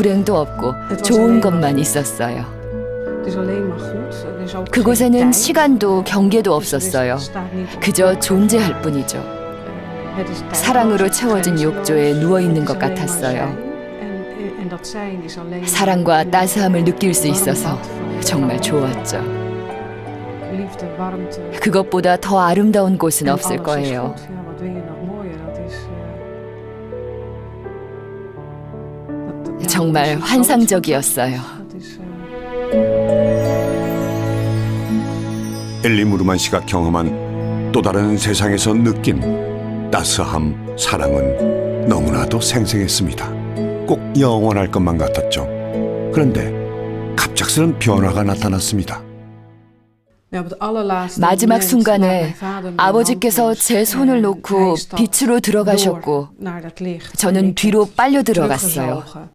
불행도 없고 좋은 것만 있었어요. 그곳에는 시간도 경계도 없었어요. 그저 존재할 뿐이죠. 사랑으로 채워진 욕조에 누워 있는 것 같았어요. 사랑과 따스함을 느낄 수 있어서 정말 좋았죠. 그것보다 더 아름다운 곳은 없을 거예요. 정말 환상적이었어요. 엘리 무르만 씨가 경험한 또 다른 세상에서 느낀 따스함, 사랑은 너무나도 생생했습니다. 꼭 영원할 것만 같았죠. 그런데 갑작스런 변화가 나타났습니다. 마지막 순간에 아버지께서 제 손을 놓고 빛으로 들어가셨고 저는 뒤로 빨려 들어갔어요.